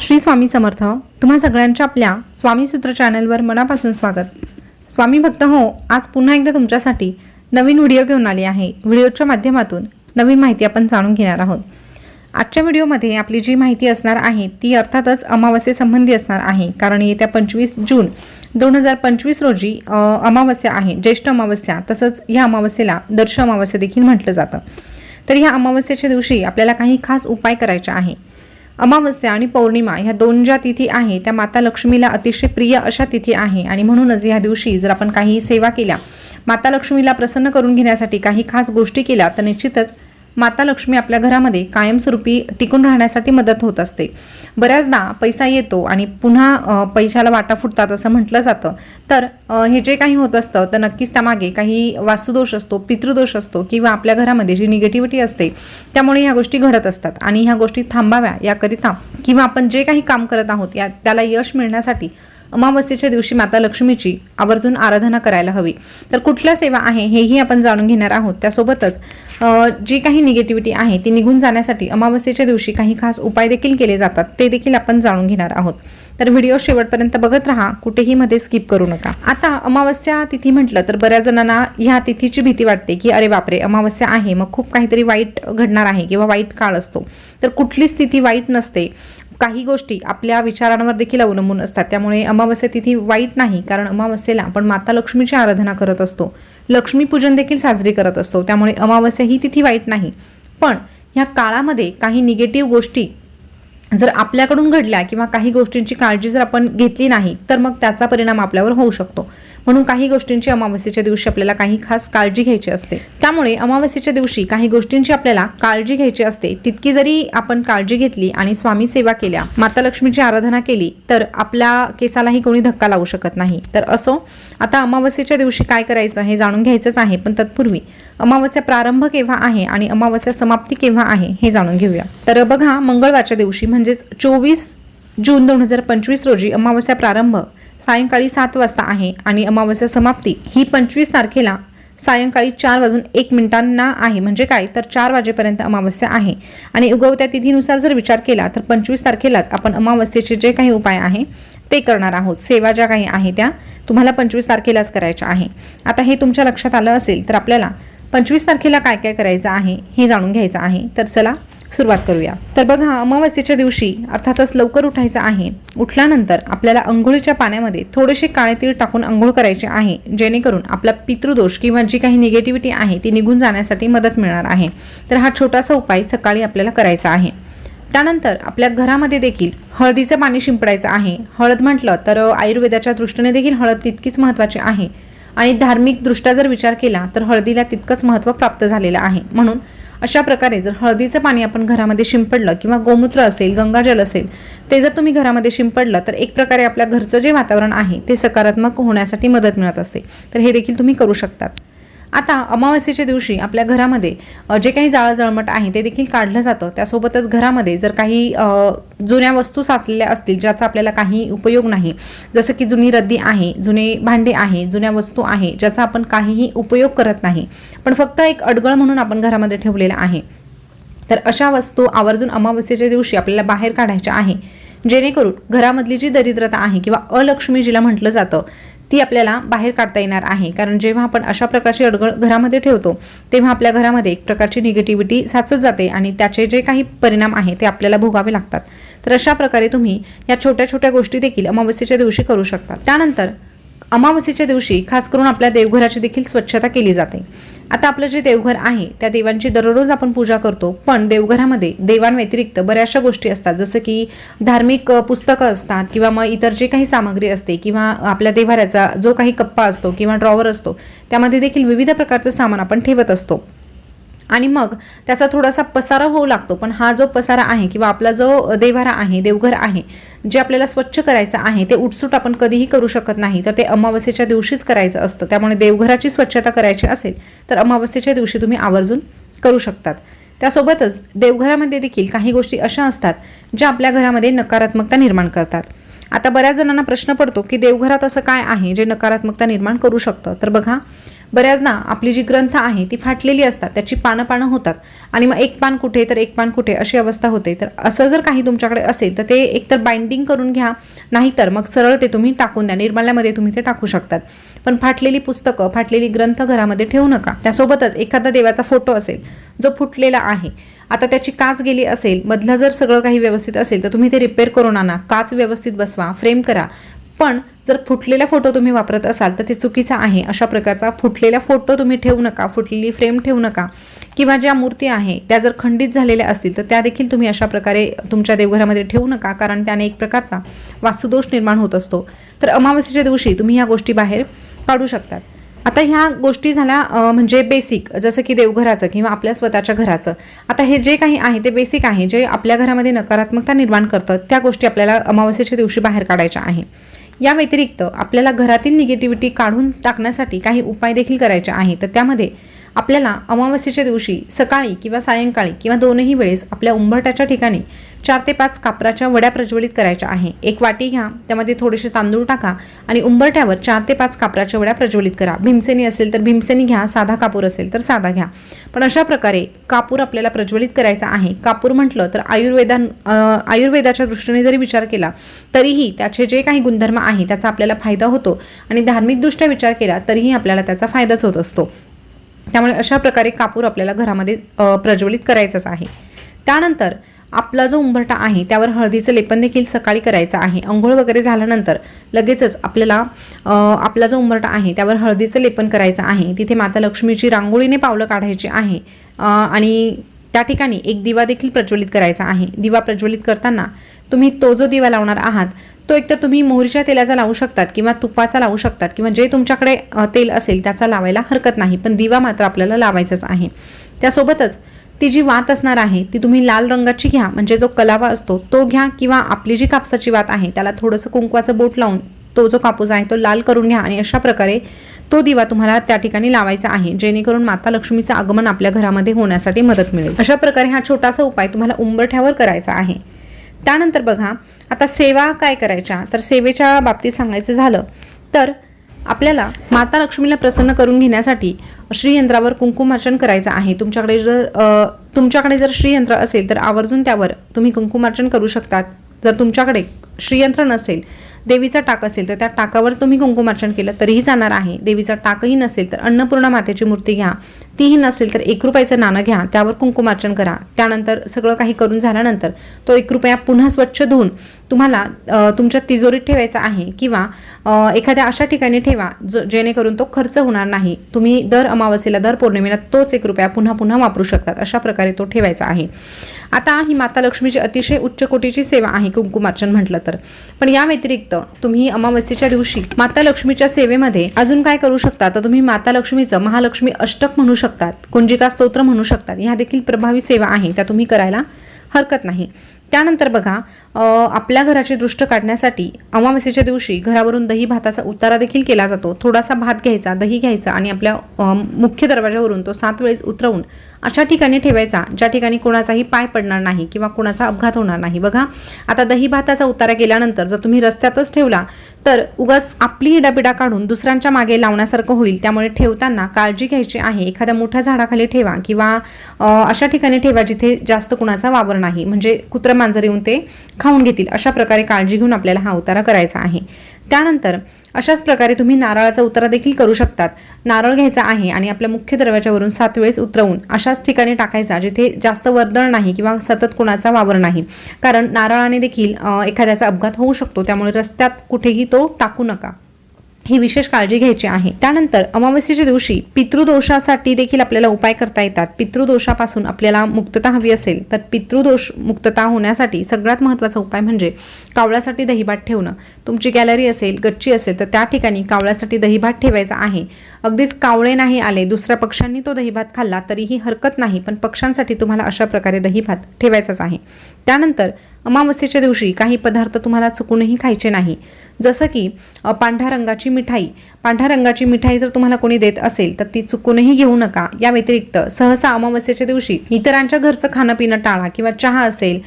श्री स्वामी समर्थ तुम्हा सगळ्यांच्या आपल्या स्वामी सूत्र चॅनलवर मनापासून स्वागत. स्वामी भक्त हो आज पुन्हा एकदा तुमच्यासाठी नवीन व्हिडिओ घेऊन आली आहे. व्हिडिओच्या माध्यमातून नवीन माहिती आपण जाणून घेणार आहोत. आजच्या व्हिडिओमध्ये आपली जी माहिती असणार आहे ती अर्थातच अमावस्येसंबंधी असणार आहे. कारण येत्या पंचवीस जून दोन हजार पंचवीस रोजी अमावस्या आहे ज्येष्ठ अमावस्या तसंच ह्या अमावस्येला दर्श अमावस्या देखील म्हटलं जातं. तर ह्या अमावस्येच्या दिवशी आपल्याला काही खास उपाय करायचे आहे. अमावस्या आणि पौर्णिमा ह्या दोन ज्या तिथी आहे त्या माता लक्ष्मीला अतिशय प्रिय अशा तिथी आहे. आणि म्हणूनच ह्या दिवशी जर आपण काही सेवा केल्या माता लक्ष्मीला प्रसन्न करून घेण्यासाठी काही खास गोष्टी केल्या तर निश्चितच माता लक्ष्मी आपल्या घरामध्ये कायमस्वरूपी टिकून राहण्यासाठी मदत होत असते. बऱ्याचदा पैसा येतो आणि पुन्हा पैशाला वाटा फुटतात असं म्हटलं जातं. तर हे जे काही होत असतं तर नक्कीच त्यामागे काही वास्तुदोष असतो पितृदोष असतो किंवा आपल्या घरामध्ये जी निगेटिव्हिटी असते त्यामुळे ह्या गोष्टी घडत असतात. आणि ह्या गोष्टी थांबाव्या याकरिता किंवा आपण जे काही काम करत आहोत या त्याला यश मिळण्यासाठी अमावस्येच्या दिवशी माता लक्ष्मीची आवर्जून आराधना करायला हवी. तर कुठल्या सेवा आहे हेही आपण जाणून घेणार आहोत. त्यासोबतच जी काही निगेटिव्हिटी आहे ती निघून जाण्यासाठी अमावस्येच्या दिवशी काही खास उपाय देखील केले जातात ते देखील आपण जाणून घेणार आहोत. तर व्हिडिओ शेवटपर्यंत बघत राहा कुठेही मध्ये स्किप करू नका. आता अमावस्या तिथी म्हटलं तर बऱ्याच जणांना ह्या तिथीची भीती वाटते की अरे बापरे अमावस्या आहे मग खूप काहीतरी वाईट घडणार आहे किंवा वाईट काळ असतो. तर कुठलीच तिथी वाईट नसते. काही गोष्टी आपल्या विचारांवर देखील अवलंबून असतात. त्यामुळे अमावस्या तिथी वाईट नाही कारण अमावस्येला आपण माता लक्ष्मीची आराधना करत असतो. लक्ष्मीपूजन देखील साजरी करत असतो. त्यामुळे अमावस्या ही तिथी वाईट नाही. पण ह्या काळामध्ये काही निगेटिव्ह गोष्टी जर आपल्याकडून घडल्या किंवा काही गोष्टींची काळजी जर आपण घेतली नाही तर मग त्याचा परिणाम आपल्यावर होऊ शकतो. म्हणून काही गोष्टींची अमावस्येच्या दिवशी आपल्याला काही खास काळजी घ्यायची असते. त्यामुळे अमावस्येच्या दिवशी काही गोष्टींची आपल्याला काळजी घ्यायची असते. तितकी जरी आपण काळजी घेतली आणि स्वामी सेवा केल्या माता लक्ष्मीची आराधना केली तर आपल्या केसालाही कोणी धक्का लावू शकत नाही. तर असो आता अमावस्येच्या दिवशी काय करायचं हे जाणून घ्यायचंच आहे पण तत्पूर्वी अमावस्या प्रारंभ केव्हा आहे आणि अमावस्या समाप्ती केव्हा आहे हे जाणून घेऊया. तर बघा मंगळवारच्या दिवशी म्हणजेच चोवीस जून दोन हजार पंचवीस रोजी अमावस्या प्रारंभ. सायंकाळी सात वाजता आहे आणि अमावस्या समाप्ती. ही पंचवीस तारखेला सायंकाळी चार वाजून एक मिनिटांना आहे. म्हणजे काय? तर चार वाजेपर्यंत अमावस्या आहे. आणि उगवत्या तिथीनुसार जर विचार केला तर पंचवीस तारखेलाच आपण अमावस्येचे जे काही उपाय आहे ते करणार आहोत. सेवा ज्या काही आहे त्या तुम्हाला पंचवीस तारखेलाच करायच्या आहे. आता हे तुमच्या लक्षात आलं असेल तर आपल्याला पंचवीस तारखेला काय काय करायचं आहे हे जाणून घ्यायचं आहे. तर चला सुरुवात करूया. तर बघा अमावास्येच्या दिवशी अर्थातच लवकर उठायचं आहे. उठल्यानंतर आपल्याला अंघोळीच्या पाण्यामध्ये थोडेसे काळे तीळ टाकून अंघोळ करायचे आहे. जेणेकरून आपला पितृदोष किंवा जी काही निगेटिव्हिटी आहे ती निघून जाण्यासाठी मदत मिळणार आहे. तर हा छोटासा उपाय सकाळी आपल्याला करायचा आहे. त्यानंतर आपल्या घरामध्ये देखील हळदीचं पाणी शिंपडायचं आहे. हळद म्हटलं तर आयुर्वेदाच्या दृष्टीने देखील हळद तितकीच महत्त्वाची आहे. आणि धार्मिकदृष्ट्या जर विचार केला तर हळदीला तितकंच महत्त्व प्राप्त झालेलं आहे. म्हणून अशा प्रकारे जर हळदीचं पाणी आपण घरामध्ये शिंपडलं किंवा गोमूत्र असेल गंगाजल असेल ते जर तुम्ही घरामध्ये शिंपडलं तर एक प्रकारे आपल्या घरचं जे वातावरण आहे ते सकारात्मक होण्यासाठी मदत मिळत असते. तर हे देखील तुम्ही करू शकतात. आता अमावस्येच्या दिवशी आपल्या घरामध्ये जे काही जाळं जळमट आहे ते देखील काढलं जातं. त्यासोबतच घरामध्ये जर काही जुन्या वस्तू साचलेल्या असतील ज्याचा आपल्याला काही उपयोग नाही जसं की जुनी रद्दी आहे जुने भांडे आहे जुन्या वस्तू आहे ज्याचा आपण काहीही उपयोग करत नाही पण फक्त एक अडगळ म्हणून आपण घरामध्ये ठेवलेला आहे. तर अशा वस्तू आवर्जून अमावस्येच्या दिवशी आपल्याला बाहेर काढायच्या आहे. जेणेकरून घरामधली जी दरिद्रता आहे किंवा अलक्ष्मी जिला म्हटलं जातं ती आपल्याला बाहेर काढता येणार आहे. कारण जेव्हा आपण अशा प्रकारची अडगळ घरामध्ये ठेवतो तेव्हा आपल्या घरामध्ये एक प्रकारची निगेटिव्हिटी साचत जाते आणि त्याचे जे काही परिणाम आहे ते आपल्याला भोगावे लागतात. तर अशा प्रकारे तुम्ही या छोट्या छोट्या गोष्टी देखील अमावस्येच्या दिवशी करू शकता. त्यानंतर अमावस्येच्या दिवशी खास करून आपल्या देवघराची देखील स्वच्छता केली जाते. आता आपलं जे देवघर आहे त्या देवांची दररोज आपण पूजा करतो पण देवघरामध्ये देवांव्यतिरिक्त बऱ्याचशा गोष्टी असतात. जसं की धार्मिक पुस्तकं असतात किंवा मग इतर जे काही सामग्री असते किंवा आपल्या देवाऱ्याचा जो काही कप्पा असतो किंवा ड्रॉवर असतो त्यामध्ये देखील विविध प्रकारचं सामान आपण ठेवत असतो. आणि मग त्याचा थोडासा पसारा होऊ लागतो. पण हा जो पसारा आहे किंवा आपला जो देवारा आहे देवघर आहे जे आपल्याला स्वच्छ करायचं आहे ते उठसूट आपण कधीही करू शकत नाही. तर ते अमावस्येच्या दिवशीच करायचं असतं. त्यामुळे देवघराची स्वच्छता करायची असेल तर अमावस्येच्या दिवशी तुम्ही आवर्जून करू शकतात. त्यासोबतच देवघरामध्ये देखील काही गोष्टी अशा असतात ज्या आपल्या घरामध्ये नकारात्मकता निर्माण करतात. आता बऱ्याच जणांना प्रश्न पडतो की देवघरात असं काय आहे जे नकारात्मकता निर्माण करू शकतं? तर बघा बऱ्याचदा आपली जी ग्रंथ आहे ती फाटलेली असतात त्याची पानं पानं होतात. आणि मग एक पान कुठे तर एक पान कुठे अशी अवस्था होते. तर असं जर काही तुमच्याकडे असेल तर ते एकतर बाइंडिंग करून घ्या. नाहीतर मग सरळ ते तुम्ही टाकून द्या. निर्माल्यामध्ये तुम्ही ते टाकू शकतात. पण फाटलेली पुस्तकं फाटलेली ग्रंथ घरामध्ये ठेवू नका. त्यासोबतच एखादा देवाचा फोटो असेल जो फुटलेला आहे. आता त्याची काच गेली असेल मधलं जर सगळं काही व्यवस्थित असेल तर तुम्ही ते रिपेअर करून आणा. काच व्यवस्थित बसवा फ्रेम करा. पण जर फुटलेला फोटो तुम्ही वापरत असाल तर ते चुकीचा आहे. अशा प्रकारचा फुटलेला फोटो तुम्ही ठेवू नका फुटलेली फ्रेम ठेवू नका. किंवा ज्या मूर्ती आहे त्या जर खंडित झालेल्या असतील तर त्या देखील तुम्ही अशा प्रकारे तुमच्या देवघरामध्ये ठेवू नका कारण त्याने एक प्रकारचा वास्तुदोष निर्माण होत असतो. तर अमावस्येच्या दिवशी तुम्ही ह्या गोष्टी बाहेर काढू शकतात. आता ह्या गोष्टी झाल्या म्हणजे बेसिक जसं की देवघराचं किंवा आपल्या स्वतःच्या घराचं. आता हे जे काही आहे ते बेसिक आहे जे आपल्या घरामध्ये नकारात्मकता निर्माण करतं त्या गोष्टी आपल्याला अमावस्येच्या दिवशी बाहेर काढायच्या आहे. या व्यतिरिक्त आपल्याला घरातील निगेटिव्हिटी काढून टाकण्यासाठी काही उपाय देखील करायचे आहे तर त्यामध्ये आपल्याला अमावस्येच्या दिवशी सकाळी किंवा सायंकाळी किंवा दोनही वेळेस आपल्या उंबरट्याच्या ठिकाणी चार ते पाच कापराच्या वड्या प्रज्वलित करायच्या आहे. एक वाटी घ्या त्यामध्ये थोडेसे तांदूळ टाका आणि उंबरट्यावर चार ते पाच कापराच्या वड्या प्रज्वलित करा. भीमसेनी असेल तर भीमसेनी घ्या साधा कापूर असेल तर साधा घ्या. पण अशा प्रकारे कापूर आपल्याला प्रज्वलित करायचा आहे. कापूर म्हटलं तर आयुर्वेदा आयुर्वेदाच्या दृष्टीने जरी विचार केला तरीही त्याचे जे काही गुणधर्म आहे त्याचा आपल्याला फायदा होतो. आणि धार्मिकदृष्ट्या विचार केला तरीही आपल्याला त्याचा फायदाच होत असतो. त्यामुळे अशा प्रकारे कापूर आपल्याला घरामध्ये प्रज्वलित करायचाच आहे. त्यानंतर आपला जो उंबरटा आहे त्यावर हळदीचं लेपन देखील सकाळी करायचं आहे. अंघोळ वगैरे झाल्यानंतर लगेचच आपल्याला आपला जो उंबरटा आहे त्यावर हळदीचं लेपन करायचं आहे. तिथे माता लक्ष्मीची रांगोळीने पावलं काढायची आहे. आणि त्या ठिकाणी एक दिवा देखील प्रज्वलित करायचा आहे. दिवा प्रज्वलित करताना तुम्ही तो जो दिवा लावणार आहात तो एकतर तुम्ही मोहरीच्या तेलाचा लावू शकतात किंवा तुपाचा लावू शकतात किंवा जे तुमच्याकडे तेल असेल त्याचा लावायला हरकत नाही पण दिवा मात्र आपल्याला लावायचाच आहे. त्यासोबतच ती जी वात असणार आहे ती तुम्ही लाल रंगाची घ्या म्हणजे जो कलावा असतो तो घ्या किंवा आपली जी कापसाची वात आहे त्याला थोडंसं कुंकवाचं बोट लावून तो जो कापूस आहे तो लाल करून घ्या आणि अशा प्रकारे तो दिवा तुम्हाला त्या ठिकाणी लावायचा आहे जेणेकरून माता लक्ष्मीचं आगमन आपल्या घरामध्ये होण्यासाठी मदत मिळेल. अशा प्रकारे हा छोटासा उपाय तुम्हाला उंबरठ्यावर करायचा आहे. त्यानंतर बघा आता सेवा काय करायच्या? तर सेवेच्या बाबतीत सांगायचं झालं तर आपल्याला माता लक्ष्मीला प्रसन्न करून घेण्यासाठी श्रीयंत्रावर कुंकुमार्चन करायचं आहे. तुमच्याकडे जर तुमच्याकडे जर श्रीयंत्र असेल तर आवर्जून त्यावर तुम्ही कुंकुमार्चन करू शकतात. जर तुमच्याकडे श्रीयंत्र नसेल देवीचा टाक असेल तर त्या टाकावर तुम्ही कुंकुमार्चन केलं तरीही जाणार आहे. देवीचा टाकही नसेल तर अन्नपूर्णा मातेची मूर्ती घ्या. तीही नसेल तर एक रुपयाचं नाणं घ्या. त्यावर कुंकुमार्चन करा. त्यानंतर सगळं काही करून झाल्यानंतर तो एक रुपया पुन्हा स्वच्छ धुवून तुम्हाला तुमच्या तिजोरीत ठेवायचा आहे किंवा एखाद्या अशा ठिकाणी ठेवा जो जेणेकरून तो खर्च होणार नाही. तुम्ही दर अमावस्येला दर पौर्णिमेला तोच एक रुपया पुन्हा पुन्हा वापरू शकतात. अशा प्रकारे तो ठेवायचा आहे. आता ही माता लक्ष्मीची अतिशय उच्च कोटीची सेवा आहे कुंकुमार्चन म्हटलं तर. पण या व्यतिरिक्त तुम्ही अमावस्येच्या दिवशी माता लक्ष्मीच्या सेवेमध्ये अजून काय करू शकता? तर तुम्ही माता लक्ष्मीचं महालक्ष्मी अष्टक म्हणू शकतात कुंजिका स्तोत्र म्हणू शकतात. ह्या देखील प्रभावी सेवा आहे त्या तुम्ही करायला हरकत नाही. त्यानंतर बघा आपल्या घराची दृष्ट काढण्यासाठी अमावस्येच्या दिवशी घरावरून दही भाताचा उतारा देखील केला जातो. थोडासा भात घ्यायचा दही घ्यायचा आणि आपल्या मुख्य दरवाजावरून तो सात वेळेस उतरवून अशा ठिकाणी ठेवायचा ज्या ठिकाणी कोणाचाही पाय पडणार नाही किंवा कोणाचा अपघात होणार नाही. बघा आता दही भाताचा उतारा केल्यानंतर जर तुम्ही रस्त्यातच ठेवला तर उगाच आपली इडापिडा काढून दुसऱ्यांच्या मागे लावण्यासारखं होईल. त्यामुळे ठेवताना काळजी घ्यायची आहे. एखाद्या मोठ्या झाडाखाली ठेवा किंवा अशा ठिकाणी ठेवा जिथे जास्त कुणाचा वावर नाही. म्हणजे कुत्र मांजर येऊन ते खाऊन घेतील. अशा प्रकारे काळजी घेऊन आपल्याला हा उतारा करायचा आहे. त्यानंतर अशाच प्रकारे तुम्ही नारळाचा उतारा देखील करू शकतात. नारळ घ्यायचा आहे आणि आपल्या मुख्य दरवाजावरून सात वेळेस उतरवून अशाच ठिकाणी टाकायचा जिथे जास्त वर्दळ नाही किंवा सतत कुणाचा वावर नाही. कारण नारळाने देखील एखाद्याचा अपघात होऊ शकतो त्यामुळे रस्त्यात कुठेही तो टाकू नका. ही विशेष काळजी घ्यायची आहे. त्यानंतर अमावस्येच्या दिवशी पितृदोषासाठी देखील आपल्याला उपाय करता येतात. पितृदोषापासून आपल्याला मुक्तता हवी असेल तर पितृदोष मुक्तता होण्यासाठी सगळ्यात महत्त्वाचा उपाय म्हणजे कावळ्यासाठी दहीभात ठेवणं. तुमची गॅलरी असेल गच्ची असेल तर त्या ठिकाणी कावळ्यासाठी दहीभात ठेवायचा आहे. अगदीच कावळे नाही आले दुसऱ्या पक्षांनी तो दहीभात खाल्ला तरीही हरकत नाही पण पक्षांसाठी तुम्हाला अशा प्रकारे दहीभात ठेवायचाच आहे. त्यानंतर अमावस्येच्या दिवशी काही पदार्थ तुम्हाला चुकूनही खायचे नाही. जसं की पांढऱ्या रंगाची मिठाई. पांढऱ्या रंगाची मिठाई जर तुम्हाला कोणी देत असेल तर ती चुकूनही घेऊ नका. या व्यतिरिक्त सहसा अमावस्येच्या दिवशी इतरांच्या घरचं खाणं पिणं टाळा किंवा चहा असेल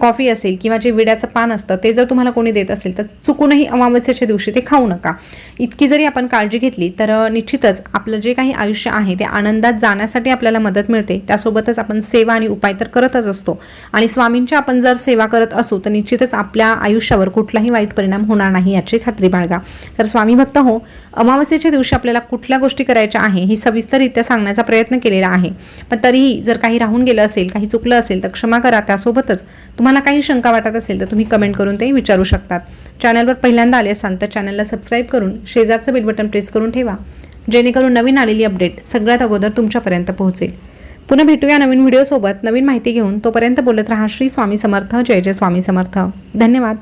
कॉफी असेल किंवा जे विड्याचं पान असतं ते जर तुम्हाला कोणी देत असेल तर चुकूनही अमावस्याच्या दिवशी ते खाऊ नका. इतकी जरी आपण काळजी घेतली तर निश्चितच आपलं जे काही आयुष्य आहे ते आनंदात जाण्यासाठी आपल्याला मदत मिळते. त्यासोबतच आपण सेवा आणि उपाय तर करतच असतो. आणि स्वामींची आपण जर सेवा करत असू तर निश्चितच आपल्या आयुष्यावर कुठलाही वाईट परिणाम होणार नाही याची खात्री बाळगा. तर स्वामी भक्त हो अमावस्येच्या दिवशी आपल्याला कुठल्या गोष्टी करायच्या आहे ही सविस्तररित्या सांगण्याचा प्रयत्न केलेला आहे. पण तरीही जर काही राहून गेलं असेल काही चुकलं असेल तर क्षमा करा. त्यासोबतच तुम्हाला काही शंका वाटत असेल तर तुम्ही कमेंट करून ते विचारू शकतात. चॅनलवर पहिल्यांदा आले असाल तर चॅनलला सबस्क्राईब करून शेजारचं बेल बटन प्रेस करून ठेवा. जेणेकरून नवीन आलेली अपडेट सगळ्यात अगोदर तुमच्यापर्यंत पोहोचेल. पुन्हा भेटूया नवीन व्हिडिओसोबत नवीन माहिती घेऊन तोपर्यंत बोलत रहा श्री स्वामी समर्थ. जय जय स्वामी समर्थ. धन्यवाद.